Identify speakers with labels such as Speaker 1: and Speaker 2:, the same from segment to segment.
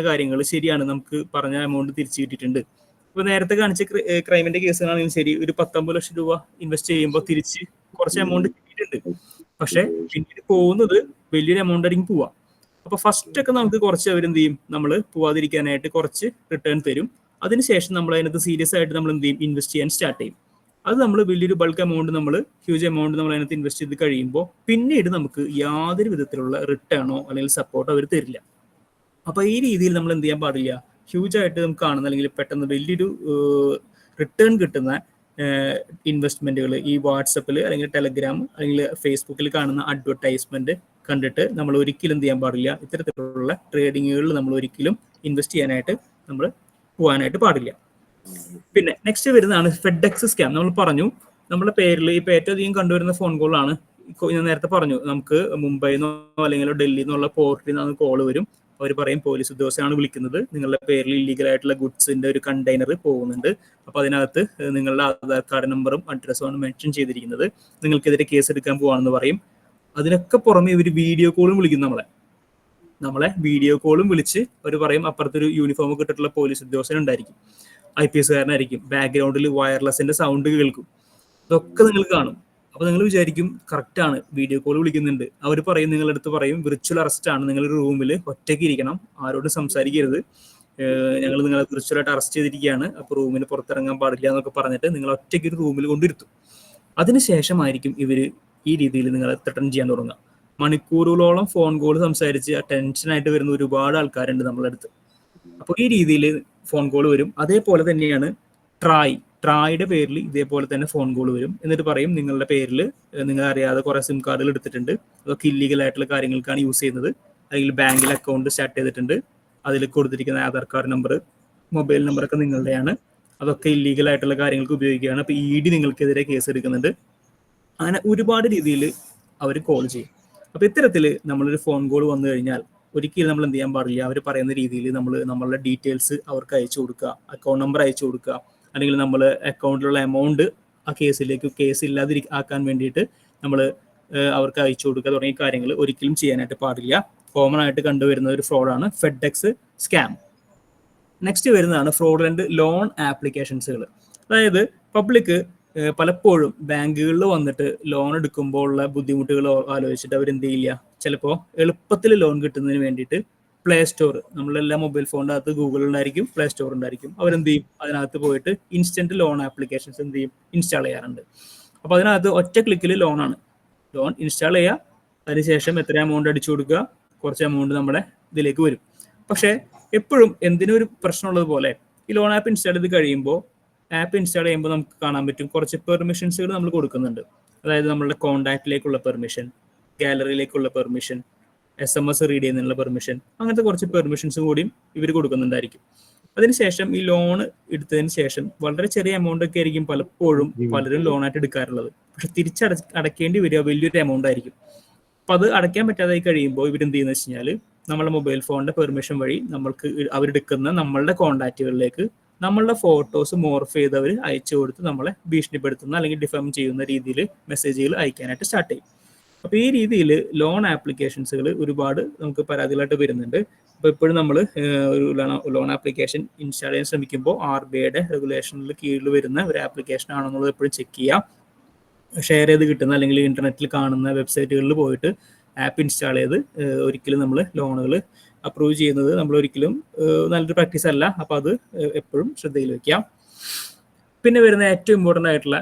Speaker 1: കാര്യങ്ങൾ ശരിയാണ് നമുക്ക് പറഞ്ഞ എമൗണ്ട് തിരിച്ചു കിട്ടിയിട്ടുണ്ട്. ഇപ്പൊ നേരത്തെ കാണിച്ച ക്രൈമിന്റെ കേസുകളാണെങ്കിലും ശരി ഒരു പത്തൊമ്പത് ലക്ഷം രൂപ ഇൻവെസ്റ്റ് ചെയ്യുമ്പോൾ തിരിച്ച് കുറച്ച് എമൗണ്ട് കിട്ടിയിട്ടുണ്ട്. പക്ഷെ പിന്നീട് പോകുന്നത് വലിയൊരു എമൗണ്ട് ആയിരിക്കും പോവാ. അപ്പൊ ഫസ്റ്റ് ഒക്കെ നമുക്ക് കുറച്ച് അവർ എന്ത് ചെയ്യും? നമ്മൾ പോവാതിരിക്കാനായിട്ട് കുറച്ച് റിട്ടേൺ തരും. അതിനുശേഷം നമ്മൾ അതിനകത്ത് സീരിയസ് ആയിട്ട് നമ്മൾ എന്ത് ചെയ്യും? ഇൻവെസ്റ്റ് ചെയ്യാൻ സ്റ്റാർട്ട് ചെയ്യും. അത് നമ്മൾ വലിയൊരു ബൾക്ക് എമൗണ്ട് നമ്മൾ ഹ്യൂജ് എമൗണ്ട് നമ്മൾ അതിനകത്ത് ഇൻവെസ്റ്റ് ചെയ്ത് കഴിയുമ്പോൾ പിന്നീട് നമുക്ക് യാതൊരു വിധത്തിലുള്ള റിട്ടേണോ അല്ലെങ്കിൽ സപ്പോർട്ടോ അവർ തരില്ല. അപ്പൊ ഈ രീതിയിൽ നമ്മൾ എന്ത് ചെയ്യാൻ പാടില്ല? ഹ്യൂജ് ആയിട്ട് നമുക്ക് കാണുന്ന അല്ലെങ്കിൽ പെട്ടെന്ന് വലിയൊരു റിട്ടേൺ കിട്ടുന്ന ഇൻവെസ്റ്റ്മെന്റുകൾ ഈ വാട്സപ്പിൽ അല്ലെങ്കിൽ ടെലഗ്രാം അല്ലെങ്കിൽ ഫേസ്ബുക്കിൽ കാണുന്ന അഡ്വർടൈസ്മെന്റ് കണ്ടിട്ട് നമ്മൾ ഒരിക്കലും എന്ത് ചെയ്യാൻ പാടില്ല? ഇത്തരത്തിലുള്ള ട്രേഡിങ്ങുകളിൽ നമ്മൾ ഒരിക്കലും ഇൻവെസ്റ്റ് ചെയ്യാനായിട്ട് നമ്മൾ പോകാനായിട്ട് പാടില്ല. പിന്നെ നെക്സ്റ്റ് വരുന്നതാണ് ഫെഡെക്സ് സ്കാം നമ്മൾ പറഞ്ഞു നമ്മുടെ പേരിൽ ഇപ്പൊ ഏറ്റവും അധികം കണ്ടുവരുന്ന ഫോൺ കോളാണ് ഞാൻ നേരത്തെ പറഞ്ഞു നമുക്ക് മുംബൈന്നോ അല്ലെങ്കിൽ ഡൽഹിന്നോ ഉള്ള പോർട്ടിൽ നിന്നാണ് കോൾ വരും. അവർ പറയും പോലീസ് ഉദ്യോഗസ്ഥനാണ് വിളിക്കുന്നത്. നിങ്ങളുടെ പേരിൽ ഇല്ലീഗൽ ആയിട്ടുള്ള ഗുഡ്സിന്റെ ഒരു കണ്ടെയ്നർ പോകുന്നുണ്ട്. അപ്പൊ അതിനകത്ത് നിങ്ങളുടെ ആധാർ കാർഡ് നമ്പറും അഡ്രസ്സും ആണ് മെൻഷൻ ചെയ്തിരിക്കുന്നത്. നിങ്ങൾക്കെതിരെ കേസ് എടുക്കാൻ പോവാണെന്ന് പറയും. അതിനൊക്കെ പുറമെ ഇവർ വീഡിയോ കോളും വിളിക്കുന്നു നമ്മളെ. നമ്മളെ വീഡിയോ കോളും വിളിച്ച് അവർ പറയും അപ്പുറത്തൊരു യൂണിഫോം കിട്ടിയിട്ടുള്ള പോലീസ് ഉദ്യോഗസ്ഥൻ ഉണ്ടായിരിക്കും. ഐ പി എസ്കാരനായിരിക്കും ബാക്ക്ഗ്രൗണ്ടിൽ വയർലെസിന്റെ സൗണ്ട് കേൾക്കും. ഇതൊക്കെ നിങ്ങൾ കാണും. അപ്പൊ നിങ്ങൾ വിചാരിക്കും കറക്റ്റ് ആണ് വീഡിയോ കോൾ വിളിക്കുന്നുണ്ട്. അവർ പറയും നിങ്ങളുടെ അടുത്ത് പറയും വിർച്വൽ അറസ്റ്റ് ആണ്. നിങ്ങൾ റൂമിൽ ഒറ്റയ്ക്ക് ഇരിക്കണം ആരോടും സംസാരിക്കരുത്. ഞങ്ങൾ നിങ്ങളെ വിർച്വലായിട്ട് അറസ്റ്റ് ചെയ്തിരിക്കുകയാണ്. അപ്പൊ റൂമിന് പുറത്തിറങ്ങാൻ പാടില്ല എന്നൊക്കെ പറഞ്ഞിട്ട് നിങ്ങൾ ഒറ്റയ്ക്ക് ഒരു റൂമിൽ കൊണ്ടിരുത്തും. അതിനുശേഷമായിരിക്കും ഇവർ ഈ രീതിയിൽ നിങ്ങളെ ത്രട്ടൺ ചെയ്യാൻ തുടങ്ങുക. മണിക്കൂറുകളോളം ഫോൺ കോൾ സംസാരിച്ച് ടെൻഷനായിട്ട് വരുന്ന ഒരുപാട് ആൾക്കാരുണ്ട് നമ്മളെ അടുത്ത്. അപ്പോൾ ഈ രീതിയിൽ ഫോൺ കോൾ വരും. അതേപോലെ തന്നെയാണ് ട്രായ് ട്രായുടെ പേരിൽ ഇതേപോലെ തന്നെ ഫോൺ കോൾ വരും. എന്നിട്ട് പറയും നിങ്ങളുടെ പേരിൽ നിങ്ങൾ അറിയാതെ കുറെ സിം കാർഡുകൾ എടുത്തിട്ടുണ്ട്. അതൊക്കെ ഇല്ലീഗൽ ആയിട്ടുള്ള കാര്യങ്ങൾക്കാണ് യൂസ് ചെയ്യുന്നത്. അല്ലെങ്കിൽ ബാങ്കിൽ അക്കൗണ്ട് സ്റ്റാർട്ട് ചെയ്തിട്ടുണ്ട്. അതിൽ കൊടുത്തിരിക്കുന്ന Aadhaar card number mobile number ഒക്കെ നിങ്ങളുടെയാണ്. അതൊക്കെ ഇല്ലീഗൽ ആയിട്ടുള്ള കാര്യങ്ങൾക്ക് ഉപയോഗിക്കുകയാണ്. അപ്പൊ ഇ ഡി നിങ്ങൾക്കെതിരെ കേസ് എടുക്കുന്നുണ്ട്. അങ്ങനെ ഒരുപാട് രീതിയിൽ അവർ കോൾ ചെയ്യും. അപ്പൊ ഇത്തരത്തിൽ നമ്മളൊരു ഫോൺ കോൾ വന്നു കഴിഞ്ഞാൽ ഒരിക്കലും നമ്മൾ എന്ത് ചെയ്യാൻ പാടില്ല. അവർ പറയുന്ന രീതിയിൽ നമ്മൾ നമ്മളുടെ ഡീറ്റെയിൽസ് അവർക്ക് അയച്ചു കൊടുക്കുക. അക്കൗണ്ട് നമ്പർ അയച്ചു കൊടുക്കുക. അല്ലെങ്കിൽ നമ്മൾ അക്കൗണ്ടിലുള്ള എമൗണ്ട് ആ കേസിലേക്ക് കേസ് ഇല്ലാതിരി ആക്കാൻ വേണ്ടിയിട്ട് നമ്മൾ അവർക്ക് അയച്ചു കൊടുക്കുക തുടങ്ങിയ കാര്യങ്ങൾ ഒരിക്കലും ചെയ്യാനായിട്ട് പാടില്ല. കോമൺ ആയിട്ട് കണ്ടുവരുന്ന ഒരു ഫ്രോഡാണ് ഫെഡെക്സ് സ്കാം നെക്സ്റ്റ് വരുന്നതാണ് ഫ്രോഡലന്റ് ലോൺ ആപ്ലിക്കേഷൻസുകൾ അതായത് പബ്ലിക് പലപ്പോഴും ബാങ്കുകളിൽ വന്നിട്ട് ലോൺ എടുക്കുമ്പോൾ ഉള്ള ബുദ്ധിമുട്ടുകൾ ആലോചിച്ചിട്ട് അവർ എന്ത് ചെയ്യില്ല? ചിലപ്പോൾ എളുപ്പത്തിൽ ലോൺ കിട്ടുന്നതിന് വേണ്ടിയിട്ട് പ്ലേ സ്റ്റോർ നമ്മളെല്ലാ മൊബൈൽ ഫോണിന്റെ അകത്ത് ഗൂഗിൾ ഉണ്ടായിരിക്കും പ്ലേ സ്റ്റോർ ഉണ്ടായിരിക്കും. അവരെന്ത് ചെയ്യും അതിനകത്ത് പോയിട്ട് ഇൻസ്റ്റന്റ് ലോൺ ആപ്ലിക്കേഷൻസ് എന്ത് ചെയ്യും ഇൻസ്റ്റാൾ ചെയ്യാറുണ്ട്. അപ്പോൾ അതിനകത്ത് ഒറ്റ ക്ലിക്കിൽ ലോണാണ് ലോൺ ഇൻസ്റ്റാൾ ചെയ്യുക അതിനുശേഷം എത്ര എമൗണ്ട് അടിച്ചു കൊടുക്കുക കുറച്ച് എമൗണ്ട് നമ്മുടെ ഇതിലേക്ക് വരും. പക്ഷേ എപ്പോഴും എന്തിനും ഒരു പ്രശ്നമുള്ളത് പോലെ ഈ ലോൺ ആപ്പ് ഇൻസ്റ്റാൾ ചെയ്ത് കഴിയുമ്പോൾ ആപ്പ് ഇൻസ്റ്റാൾ ചെയ്യുമ്പോൾ നമുക്ക് കാണാൻ പറ്റും കുറച്ച് പെർമിഷൻസുകൾ നമ്മൾ കൊടുക്കുന്നുണ്ട്. അതായത് നമ്മളുടെ കോണ്ടാക്റ്റിലേക്കുള്ള permission ഗാലറിയിലേക്കുള്ള permission S M S read ചെയ്യുന്നതിനുള്ള പെർമിഷൻ അങ്ങനത്തെ കുറച്ച് പെർമിഷൻസ് കൂടിയും ഇവർ കൊടുക്കുന്നുണ്ടായിരിക്കും. അതിനുശേഷം ഈ ലോൺ എടുത്തതിന് ശേഷം വളരെ ചെറിയ എമൗണ്ട് ഒക്കെ ആയിരിക്കും പലപ്പോഴും പലരും ലോണായിട്ട് എടുക്കാറുള്ളത്. പക്ഷെ തിരിച്ചട അടക്കേണ്ടി വരിക വലിയൊരു എമൗണ്ട് ആയിരിക്കും. അപ്പൊ അത് അടയ്ക്കാൻ പറ്റാതെ കഴിയുമ്പോൾ ഇവരെന്ത് ചെയ്യുന്ന വെച്ച് കഴിഞ്ഞാൽ നമ്മുടെ മൊബൈൽ ഫോണിന്റെ പെർമിഷൻ വഴി നമ്മൾക്ക് അവരെടുക്കുന്ന നമ്മളുടെ കോണ്ടാക്റ്റുകളിലേക്ക് നമ്മളുടെ ഫോട്ടോസ് മോർഫ് ചെയ്തവർ അയച്ചു കൊടുത്ത് നമ്മളെ ഭീഷണിപ്പെടുത്തുന്ന അല്ലെങ്കിൽ ഡിഫം ചെയ്യുന്ന രീതിയിൽ മെസ്സേജുകൾ അയക്കാനായിട്ട് സ്റ്റാർട്ട് ചെയ്യും. അപ്പോൾ ഈ രീതിയിൽ ലോൺ ആപ്ലിക്കേഷൻസുകൾ ഒരുപാട് നമുക്ക് പരാതികളായിട്ട് വരുന്നുണ്ട്. അപ്പോൾ ഇപ്പോഴും നമ്മൾ ഒരു ലോൺ ആപ്ലിക്കേഷൻ ഇൻസ്റ്റാൾ ചെയ്യാൻ ശ്രമിക്കുമ്പോൾ ആർ ബി ഐയുടെ റെഗുലേഷനിൽ കീഴിൽ വരുന്ന ഒരു ആപ്ലിക്കേഷൻ ആണെന്നുള്ളത് എപ്പോഴും ചെക്ക് ചെയ്യുക ഷെയർ ചെയ്ത് കിട്ടുന്ന അല്ലെങ്കിൽ ഇന്റർനെറ്റിൽ കാണുന്ന വെബ്സൈറ്റുകളിൽ പോയിട്ട് ആപ്പ് ഇൻസ്റ്റാൾ ചെയ്ത് ഒരിക്കലും നമ്മൾ ലോണുകൾ അപ്രൂവ് ചെയ്യുന്നത് നമ്മൾ ഒരിക്കലും നല്ലൊരു പ്രാക്ടീസ് അല്ല. അപ്പോൾ അത് എപ്പോഴും ശ്രദ്ധയിൽ വെക്കാം. പിന്നെ വരുന്ന ഏറ്റവും ഇമ്പോർട്ടന്റ് ആയിട്ടുള്ള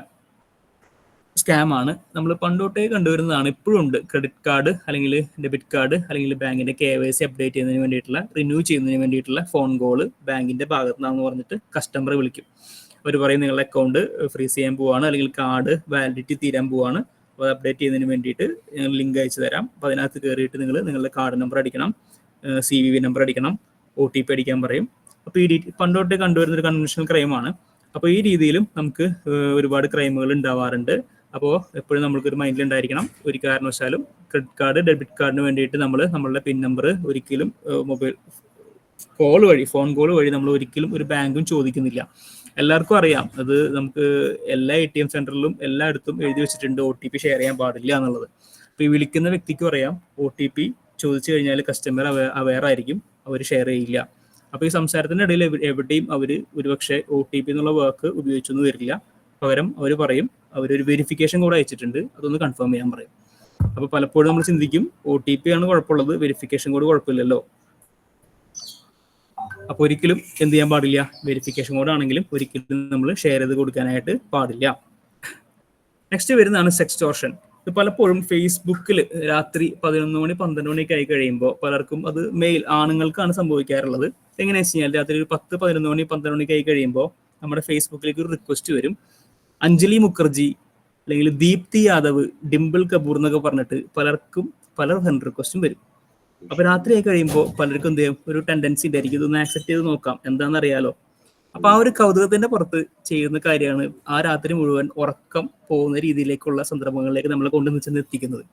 Speaker 1: സ്കാം ആണ് നമ്മൾ പണ്ടോട്ടേ കണ്ടുവരുന്നതാണ് ഇപ്പോഴും ഉണ്ട്. ക്രെഡിറ്റ് കാർഡ് അല്ലെങ്കിൽ ഡെബിറ്റ് കാർഡ് അല്ലെങ്കിൽ ബാങ്കിന്റെ കെ വൈ സി അപ്ഡേറ്റ് ചെയ്യുന്നതിന് വേണ്ടിയിട്ടുള്ള റിന്യൂ ചെയ്യുന്നതിന് വേണ്ടിയിട്ടുള്ള ഫോൺ കോൾ ബാങ്കിന്റെ ഭാഗത്ത് നിന്നാണെന്ന് പറഞ്ഞിട്ട് കസ്റ്റമറെ വിളിക്കും. അവർ പറയും നിങ്ങളുടെ അക്കൗണ്ട് ഫ്രീസ് ചെയ്യാൻ പോവാണ് അല്ലെങ്കിൽ കാർഡ് വാലിഡിറ്റി തീരാൻ പോവാണ്. അപ്പോൾ അത് അപ്ഡേറ്റ് ചെയ്യുന്നതിന് വേണ്ടിയിട്ട് ഞങ്ങൾ ലിങ്ക് അയച്ചു തരാം. അപ്പോൾ അതിനകത്ത് കയറിയിട്ട് നിങ്ങൾ നിങ്ങളുടെ കാർഡ് നമ്പർ അടിക്കണം. സി വി വി നമ്പർ അടിക്കണം. ഒ ടി പി അടിക്കാൻ പറയും. അപ്പോൾ ഈ ഡീ പണ്ടോട്ട് കണ്ടുവരുന്ന ഒരു കൺവെൻഷണൽ ക്രൈമാണ് അപ്പോൾ ഈ രീതിയിലും നമുക്ക് ഒരുപാട് ക്രൈമുകൾ ഉണ്ടാവാറുണ്ട്. അപ്പോൾ എപ്പോഴും നമ്മൾക്കൊരു മൈൻഡിൽ ഉണ്ടായിരിക്കണം ഒരു കാരണവശാലും ക്രെഡിറ്റ് കാർഡ് ഡെബിറ്റ് കാർഡിന് വേണ്ടിയിട്ട് നമ്മൾ നമ്മളുടെ പിൻ നമ്പർ ഒരിക്കലും മൊബൈൽ കോൾ വഴി ഫോൺ കോൾ വഴി നമ്മൾ ഒരിക്കലും ഒരു ബാങ്കും ചോദിക്കുന്നില്ല. എല്ലാവർക്കും അറിയാം. അത് നമുക്ക് എല്ലാ എ ടി എം സെന്ററിലും എല്ലായിടത്തും എഴുതി വെച്ചിട്ടുണ്ട് ഒ ടി പി ഷെയർ ചെയ്യാൻ പാടില്ല എന്നുള്ളത്. അപ്പോൾ ഈ വിളിക്കുന്ന വ്യക്തിക്കും അറിയാം ഒ ടി പി ചോദിച്ചു കഴിഞ്ഞാൽ കസ്റ്റമർ അവെയർ ആയിരിക്കും അവർ ഷെയർ ചെയ്യില്ല. അപ്പോൾ ഈ സംസാരത്തിന്റെ ഇടയിൽ എവിടെയും അവർ ഒരുപക്ഷെ ഒ ടി പി എന്നുള്ള വാക്ക് ഉപയോഗിച്ചൊന്നും വരില്ല. പകരം അവർ പറയും. അവരൊരു വെരിഫിക്കേഷൻ കൂടെ അയച്ചിട്ടുണ്ട്. അതൊന്ന് കൺഫേം ചെയ്യാൻ പറയും. അപ്പൊ പലപ്പോഴും നമ്മൾ ചിന്തിക്കും ഒ ടി പി ആണ് കുഴപ്പമുള്ളത് വെരിഫിക്കേഷൻ കോഡ് കുഴപ്പമില്ലല്ലോ. അപ്പൊ ഒരിക്കലും എന്ത് ചെയ്യാൻ പാടില്ല? വെരിഫിക്കേഷൻ കോഡ് ആണെങ്കിലും ഒരിക്കലും നമ്മൾ ഷെയർ ചെയ്ത് കൊടുക്കാനായിട്ട് പാടില്ല. നെക്സ്റ്റ് വരുന്നതാണ് സെക്സ്റ്റോർഷൻ ഇത് പലപ്പോഴും ഫേസ്ബുക്കിൽ രാത്രി പതിനൊന്ന് മണി പന്ത്രണ്ട് മണിയൊക്കെ ആയി കഴിയുമ്പോൾ പലർക്കും അത് മെയിൽ ആണുങ്ങൾക്കാണ് സംഭവിക്കാറുള്ളത്. എങ്ങനെയാണെന്ന് വെച്ച് കഴിഞ്ഞാൽ രാത്രി ഒരു പത്ത് പതിനൊന്ന് മണി പന്ത്രണ്ട് മണിക്ക് ആയി കഴിയുമ്പോൾ നമ്മുടെ ഫേസ്ബുക്കിലേക്ക് ഒരു റിക്വസ്റ്റ് വരും. അഞ്ജലി മുഖർജി അല്ലെങ്കിൽ ദീപ്തി യാദവ് ഡിംപിൾ കപൂർ എന്നൊക്കെ പറഞ്ഞിട്ട് പലർക്കും പല ഫ്രണ്ട് റിക്വസ്റ്റും വരും. അപ്പൊ രാത്രിയായി കഴിയുമ്പോൾ പലർക്കും എന്ത് ഒരു ടെൻഡൻസി ഉണ്ടായിരിക്കും ഇതൊന്ന് ആക്സെപ്റ്റ് ചെയ്ത് നോക്കാം. എന്താണെന്ന് അറിയാലോ അപ്പൊ ആ ഒരു കൗതുകത്തിന്റെ പുറത്ത് ചെയ്യുന്ന കാര്യമാണ് ആ രാത്രി മുഴുവൻ ഉറക്കം പോകുന്ന രീതിയിലേക്കുള്ള സന്ദർഭങ്ങളിലേക്ക് നമ്മളെ കൊണ്ടുവന്ന് ചെന്ന് എത്തിക്കുന്നത്.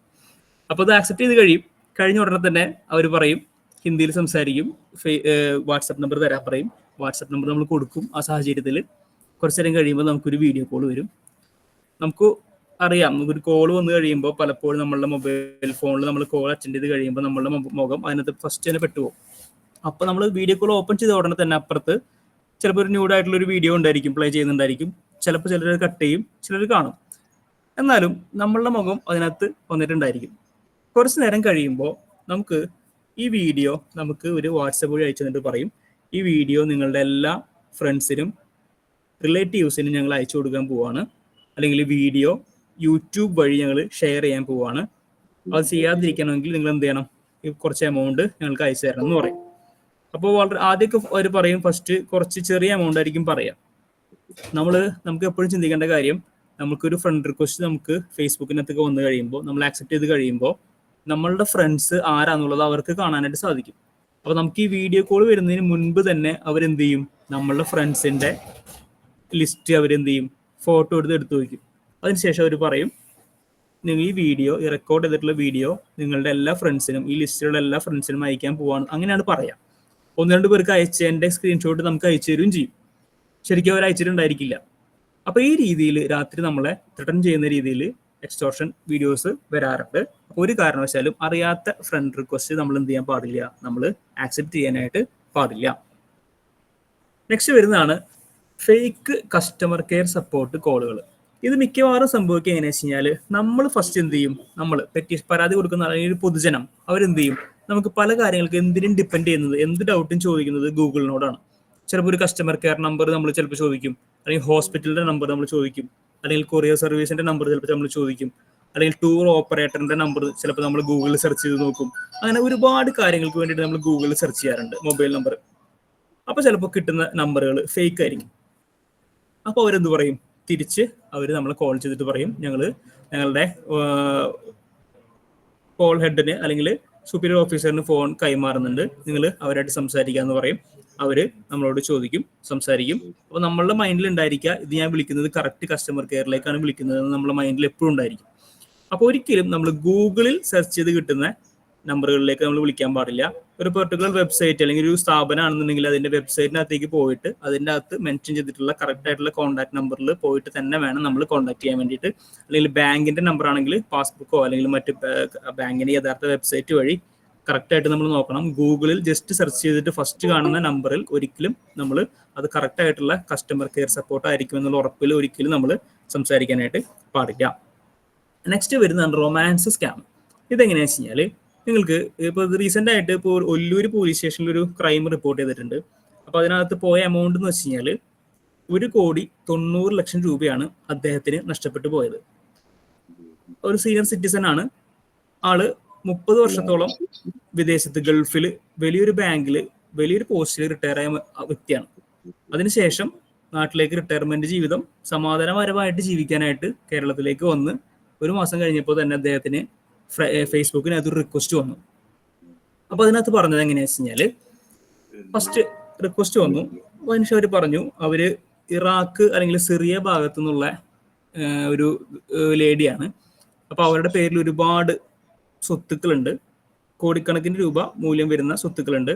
Speaker 1: അപ്പൊ അത് ആക്സെപ്റ്റ് ചെയ്ത് കഴിയും. കഴിഞ്ഞ ഉടനെ തന്നെ അവർ പറയും ഹിന്ദിയിൽ സംസാരിക്കും വാട്സപ്പ് നമ്പർ തരാൻ പറയും. വാട്സപ്പ് നമ്പർ നമ്മൾ കൊടുക്കും ആ സാഹചര്യത്തിൽ കുറച്ചു നേരം കഴിയുമ്പോൾ നമുക്കൊരു വീഡിയോ കോൾ വരും. നമുക്ക് അറിയാം നമുക്കൊരു കോൾ വന്നു കഴിയുമ്പോൾ പലപ്പോഴും നമ്മളുടെ മൊബൈൽ ഫോണിൽ നമ്മൾ കോൾ അറ്റൻഡ് ചെയ്ത് കഴിയുമ്പോൾ നമ്മളുടെ മുഖം അതിനകത്ത് ഫസ്റ്റ് തന്നെ പെട്ടുപോകും അപ്പോൾ നമ്മൾ വീഡിയോ കോൾ ഓപ്പൺ ചെയ്ത ഉടനെ തന്നെ അപ്പുറത്ത് ചിലപ്പോൾ ഒരു ന്യൂഡായിട്ടുള്ള ഒരു വീഡിയോ ഉണ്ടായിരിക്കും പ്ലേ ചെയ്യുന്നുണ്ടായിരിക്കും. ചിലപ്പോൾ ചിലർ കട്ട് ചെയ്യും ചിലർ കാണും. എന്നാലും നമ്മളുടെ മുഖം അതിനകത്ത് വന്നിട്ടുണ്ടായിരിക്കും. കുറച്ച് നേരം കഴിയുമ്പോൾ നമുക്ക് ഈ വീഡിയോ നമുക്ക് ഒരു വാട്സപ്പ് വഴി അയച്ചു തന്നിട്ട് പറയും. ഈ വീഡിയോ നിങ്ങളുടെ എല്ലാ ഫ്രണ്ട്സിനും റിലേറ്റീവ്സിനും ഞങ്ങൾ അയച്ചു കൊടുക്കാൻ പോവാണ്. അല്ലെങ്കിൽ വീഡിയോ യൂട്യൂബ് വഴി ഞങ്ങൾ ഷെയർ ചെയ്യാൻ പോവാണ്. അത് ചെയ്യാതിരിക്കണമെങ്കിൽ നിങ്ങൾ എന്ത് ചെയ്യണം? കുറച്ച് എമൗണ്ട് ഞങ്ങൾക്ക് അയച്ചു തരണം എന്ന് പറയും. അപ്പോൾ വളരെ ആദ്യമൊക്കെ അവർ പറയും ഫസ്റ്റ് കുറച്ച് ചെറിയ എമൗണ്ട് ആയിരിക്കും പറയാം. നമ്മൾ നമുക്ക് എപ്പോഴും ചിന്തിക്കേണ്ട കാര്യം നമുക്കൊരു ഫ്രണ്ട് റിക്വസ്റ്റ് നമുക്ക് ഫേസ്ബുക്കിനകത്തൊക്കെ വന്നു കഴിയുമ്പോൾ നമ്മൾ ആക്സെപ്റ്റ് ചെയ്ത് കഴിയുമ്പോൾ നമ്മളുടെ ഫ്രണ്ട്സ് ആരാന്നുള്ളത് അവർക്ക് കാണാനായിട്ട് സാധിക്കും. അപ്പോൾ നമുക്ക് ഈ വീഡിയോ കോൾ വരുന്നതിന് മുൻപ് തന്നെ അവരെന്ത് ചെയ്യും? നമ്മളുടെ ഫ്രണ്ട്സിന്റെ ലിസ്റ്റ് അവരെന്ത് ചെയ്യും ഫോട്ടോ എടുത്ത് എടുത്തു വയ്ക്കും അതിനുശേഷം അവർ പറയും നിങ്ങൾ ഈ വീഡിയോ ഈ റെക്കോർഡ് ചെയ്തിട്ടുള്ള വീഡിയോ നിങ്ങളുടെ എല്ലാ ഫ്രണ്ട്സിനും ഈ ലിസ്റ്റിലുള്ള എല്ലാ ഫ്രണ്ട്സിനും അയക്കാൻ പോവാണ്. അങ്ങനെയാണ് പറയാം. ഒന്ന് രണ്ട് പേർക്ക് അയച്ചതിന്റെ സ്ക്രീൻഷോട്ട് നമുക്ക് അയച്ചു തരും ചെയ്യും. ശരിക്കും അവർ അയച്ചിട്ടുണ്ടായിരിക്കില്ല. അപ്പൊ ഈ രീതിയിൽ രാത്രി നമ്മളെ ത്രിട്ടൺ ചെയ്യുന്ന രീതിയിൽ എക്സ്റ്റോർഷൻ വീഡിയോസ് വരാറുണ്ട്. ഒരു കാരണവശാലും അറിയാത്ത ഫ്രണ്ട് റിക്വസ്റ്റ് നമ്മൾ എന്ത് ചെയ്യാൻ പാടില്ല. നമ്മൾ ആക്സെപ്റ്റ് ചെയ്യാനായിട്ട് പാടില്ല. നെക്സ്റ്റ് വരുന്നതാണ് ഫേക്ക് കസ്റ്റമർ കെയർ സപ്പോർട്ട് കോളുകൾ ഇത് മിക്കവാറും സംഭവിക്കുക എങ്ങനെയാണെന്ന് വെച്ച് കഴിഞ്ഞാൽ നമ്മൾ ഫസ്റ്റ് എന്ത് ചെയ്യും? നമ്മൾ പെറ്റി പരാതി കൊടുക്കുന്ന അല്ലെങ്കിൽ ഒരു പൊതുജനം അവരെന്ത് ചെയ്യും? നമുക്ക് പല കാര്യങ്ങൾക്ക് എന്തിനും ഡിപ്പെൻഡ് ചെയ്യുന്നത് എന്ത് ഡൗട്ടും ചോദിക്കുന്നത് ഗൂഗിളിനോടാണ്. ചിലപ്പോൾ ഒരു കസ്റ്റമർ കെയർ നമ്പർ നമ്മൾ ചിലപ്പോൾ ചോദിക്കും. അല്ലെങ്കിൽ ഹോസ്പിറ്റലിന്റെ നമ്പർ നമ്മൾ ചോദിക്കും. അല്ലെങ്കിൽ കൊറിയർ സർവീസിന്റെ നമ്പർ ചിലപ്പോൾ നമ്മൾ ചോദിക്കും. അല്ലെങ്കിൽ ടൂർ ഓപ്പറേറ്ററിന്റെ നമ്പർ ചിലപ്പോൾ നമ്മൾ ഗൂഗിളിൽ സെർച്ച് ചെയ്ത് നോക്കും. അങ്ങനെ ഒരുപാട് കാര്യങ്ങൾക്ക് വേണ്ടിയിട്ട് നമ്മൾ ഗൂഗിളിൽ സെർച്ച് ചെയ്യാറുണ്ട് മൊബൈൽ നമ്പർ അപ്പോൾ ചിലപ്പോൾ കിട്ടുന്ന നമ്പറുകൾ ഫേക്ക് ആയിരിക്കും. അപ്പോൾ അവരെന്ത് പറയും? തിരിച്ച് അവർ നമ്മളെ കോൾ ചെയ്തിട്ട് പറയും. ഞങ്ങൾ ഞങ്ങളുടെ കോൾ ഹെഡിന് അല്ലെങ്കിൽ സൂപ്പീരിയർ ഓഫീസറിന് ഫോൺ കൈമാറുന്നുണ്ട്. നിങ്ങൾ അവരായിട്ട് സംസാരിക്കാന്ന് പറയും. അവർ നമ്മളോട് ചോദിക്കും സംസാരിക്കും. അപ്പോൾ നമ്മളുടെ മൈൻഡിൽ ഉണ്ടായിരിക്കുക ഇത് ഞാൻ വിളിക്കുന്നത് കറക്റ്റ് കസ്റ്റമർ കെയറിലേക്കാണ് വിളിക്കുന്നത് നമ്മുടെ മൈൻഡിൽ എപ്പോഴും ഉണ്ടായിരിക്കും. അപ്പോൾ ഒരിക്കലും നമ്മൾ ഗൂഗിളിൽ സെർച്ച് ചെയ്ത് കിട്ടുന്ന നമ്പറുകളിലേക്ക് നമ്മൾ വിളിക്കാൻ പാടില്ല. ഒരു പെർട്ടിക്കുലർ വെബ്സൈറ്റ് അല്ലെങ്കിൽ ഒരു സ്ഥാപനമാണെന്നുണ്ടെങ്കിൽ അതിന്റെ വെബ്സൈറ്റിനകത്തേക്ക് പോയിട്ട് അതിന്റെ അകത്ത് മെൻഷൻ ചെയ്തിട്ടുള്ള കറക്റ്റ് ആയിട്ടുള്ള കോൺടാക്ട് നമ്പറിൽ പോയിട്ട് തന്നെ വേണം നമ്മൾ കോൺടാക്ട് ചെയ്യാൻ വേണ്ടിയിട്ട്. അല്ലെങ്കിൽ ബാങ്കിന്റെ നമ്പർ ആണെങ്കിൽ പാസ്ബുക്കോ അല്ലെങ്കിൽ മറ്റ് ബാങ്കിന്റെ യഥാർത്ഥ വെബ്സൈറ്റ് വഴി കറക്റ്റ് ആയിട്ട് നമ്മൾ നോക്കണം. ഗൂഗിളിൽ ജസ്റ്റ് സെർച്ച് ചെയ്തിട്ട് ഫസ്റ്റ് കാണുന്ന നമ്പറിൽ ഒരിക്കലും നമ്മൾ അത് കറക്റ്റ് ആയിട്ടുള്ള കസ്റ്റമർ കെയർ സപ്പോർട്ട് ആയിരിക്കും എന്നുള്ള ഉറപ്പിൽ ഒരിക്കലും നമ്മൾ സംസാരിക്കാനായിട്ട് പാടില്ല. നെക്സ്റ്റ് വരുന്നതാണ് റൊമാൻസ് സ്കാം ഇതെങ്ങനെയാണെന്ന് വെച്ച് കഴിഞ്ഞാൽ നിങ്ങൾക്ക് ഇപ്പോൾ റീസെന്റ് ആയിട്ട് ഇപ്പോൾ ഒല്ലൂർ പോലീസ് സ്റ്റേഷനിൽ ഒരു ക്രൈം റിപ്പോർട്ട് ചെയ്തിട്ടുണ്ട്. അപ്പോൾ അതിനകത്ത് പോയ എമൗണ്ട് എന്ന് വെച്ച് കഴിഞ്ഞാൽ ഒരു കോടി തൊണ്ണൂറ് ലക്ഷം രൂപയാണ് അദ്ദേഹത്തിന് നഷ്ടപ്പെട്ടു പോയത്. ഒരു സീനിയർ സിറ്റിസൺ ആണ്. ആൾ മുപ്പത് വർഷത്തോളം വിദേശത്ത് ഗൾഫിൽ വലിയൊരു ബാങ്കിൽ വലിയൊരു പോസ്റ്റിൽ റിട്ടയർ ആയ വ്യക്തിയാണ്. അതിനുശേഷം നാട്ടിലേക്ക് റിട്ടയർമെന്റ് ജീവിതം സമാധാനപരമായിട്ട് ജീവിക്കാനായിട്ട് കേരളത്തിലേക്ക് വന്ന് ഒരു മാസം കഴിഞ്ഞപ്പോൾ തന്നെ അദ്ദേഹത്തിന് ഫേസ്ബുക്കിനകത്ത് അതൊരു റിക്വസ്റ്റ് വന്നു. അപ്പൊ അതിനകത്ത് പറഞ്ഞത് എങ്ങനെയാ വെച്ച് കഴിഞ്ഞാൽ ഫസ്റ്റ് റിക്വസ്റ്റ് വന്നു. അതിനുശേഷം അവർ പറഞ്ഞു അവർ ഇറാഖ് അല്ലെങ്കിൽ സിറിയ ഭാഗത്തു നിന്നുള്ള ഒരു ലേഡിയാണ്. അപ്പൊ അവരുടെ പേരിൽ ഒരുപാട് സ്വത്തുക്കളുണ്ട്. കോടിക്കണക്കിന് രൂപ മൂല്യം വരുന്ന സ്വത്തുക്കളുണ്ട്.